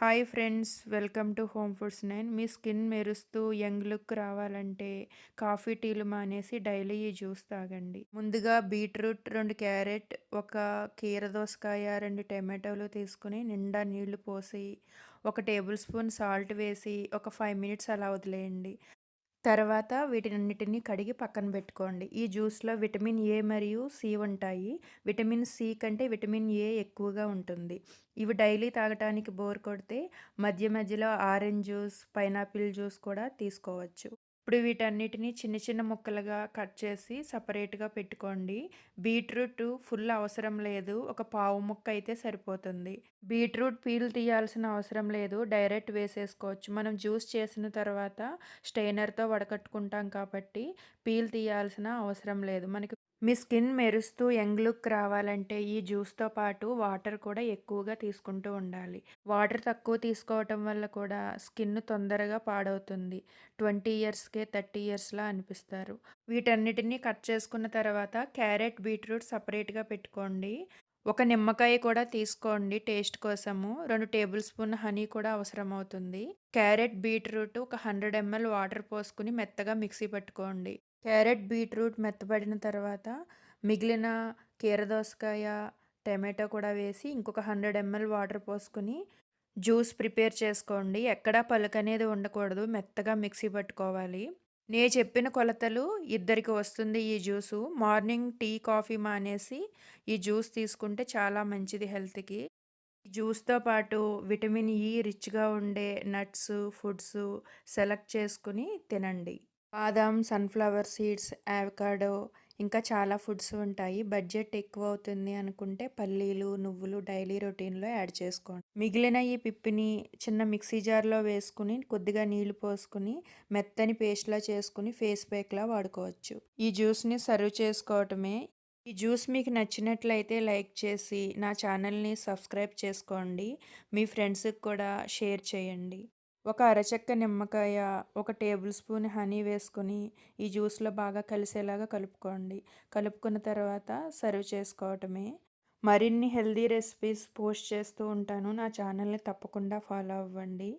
Hi friends welcome to home foods nine. Me skin మెరుస్తూ young look రావాలంటే coffee టీలు మానేసి డైలీ ఈ జ్యూస్ తాగండి. ముందుగా బీట్రూట్ రెండు క్యారెట్ ఒక కీర దోసకాయ రెండు టమాటోలు తీసుకుని నిండా నీళ్ళు పోసి ఒక టేబుల్ స్పూన్ సాల్ట్ వేసి ఒక ఫైవ్ మినిట్స్ అలా వదిలేయండి. తర్వాత వీటినన్నిటిని కడిగి పక్కన పెట్టుకోండి. ఈ జ్యూస్లో విటమిన్ ఏ మరియు సి ఉంటాయి. విటమిన్ సి కంటే విటమిన్ ఏ ఎక్కువగా ఉంటుంది. ఇవి డైలీ తాగటానికి బోర్ కొడితే మధ్య మధ్యలో ఆరెంజ్ జ్యూస్ పైనాపిల్ జ్యూస్ కూడా తీసుకోవచ్చు. ఇప్పుడు వీటన్నిటిని చిన్న చిన్న ముక్కలుగా కట్ చేసి సపరేట్గా పెట్టుకోండి. బీట్రూట్ ఫుల్ అవసరం లేదు. ఒక పావు ముక్క అయితే సరిపోతుంది. బీట్రూట్ పీల్ తీయాల్సిన అవసరం లేదు. డైరెక్ట్ వేసేసుకోవచ్చు. మనం జ్యూస్ చేసిన తర్వాత స్టెయినర్తో వడకట్టుకుంటాం కాబట్టి పీల్ తీయాల్సిన అవసరం లేదు. మనకి మీ స్కిన్ మెరుస్తూ యంగ్ లుక్ రావాలంటే ఈ జ్యూస్తో పాటు వాటర్ కూడా ఎక్కువగా తీసుకుంటూ ఉండాలి. వాటర్ తక్కువ తీసుకోవటం వల్ల కూడా స్కిన్ తొందరగా పాడవుతుంది. ట్వంటీ ఇయర్స్కే థర్టీ ఇయర్స్లా అనిపిస్తారు. వీటన్నిటిని కట్ చేసుకున్న తర్వాత క్యారెట్ బీట్రూట్ సపరేట్గా పెట్టుకోండి. ఒక నిమ్మకాయ కూడా తీసుకోండి టేస్ట్ కోసము. రెండు టేబుల్ స్పూన్ హనీ కూడా అవసరం అవుతుంది క్యారెట్ బీట్రూట్ ఒక హండ్రెడ్ ఎంఎల్ వాటర్ పోసుకుని మెత్తగా మిక్సీ పట్టుకోండి. క్యారెట్ బీట్రూట్ మెత్తబడిన తర్వాత మిగిలిన కీరదోసకాయ టమాటో కూడా వేసి ఇంకొక హండ్రెడ్ ఎంఎల్ వాటర్ పోసుకుని జ్యూస్ ప్రిపేర్ చేసుకోండి. ఎక్కడా పలుకనేది ఉండకూడదు. మెత్తగా మిక్సీ పట్టుకోవాలి. నేను చెప్పిన కొలతలు ఇద్దరికి వస్తుంది ఈ జ్యూసు. మార్నింగ్ టీ కాఫీ మానేసి ఈ జ్యూస్ తీసుకుంటే చాలా మంచిది హెల్త్కి. జ్యూస్తో పాటు విటమిన్ ఈ రిచ్గా ఉండే నట్స్ ఫుడ్స్ సెలెక్ట్ చేసుకుని తినండి. బాదాం సన్ఫ్లవర్ సీడ్స్ యావకాడో ఇంకా చాలా ఫుడ్స్ ఉంటాయి. బడ్జెట్ ఎక్కువ అవుతుంది అనుకుంటే పల్లీలు నువ్వులు డైలీ రొటీన్లో యాడ్ చేసుకోండి. మిగిలిన ఈ పిప్పిని చిన్న మిక్సీ జార్లో వేసుకుని కొద్దిగా నీళ్ళు పోసుకుని మెత్తని పేస్ట్లా చేసుకుని ఫేస్ ప్యాక్లా వాడుకోవచ్చు. ఈ జ్యూస్ని సర్వ్ చేసుకోవటమే. ఈ జ్యూస్ మీకు నచ్చినట్లయితే లైక్ చేసి నా ఛానల్ని సబ్స్క్రైబ్ చేసుకోండి. మీ ఫ్రెండ్స్కి కూడా షేర్ చేయండి. ఒక అరచెక్క నిమ్మకాయ ఒక టేబుల్ స్పూన్ హనీ వేసుకొని ఈ జ్యూస్లో బాగా కలిసేలాగా కలుపుకోండి. కలుపుకున్న తర్వాత సర్వ్ చేసుకోవటమే. మరిన్ని హెల్దీ రెసిపీస్ పోస్ట్ చేస్తూ ఉంటాను. నా ఛానల్ని తప్పకుండా ఫాలో అవ్వండి.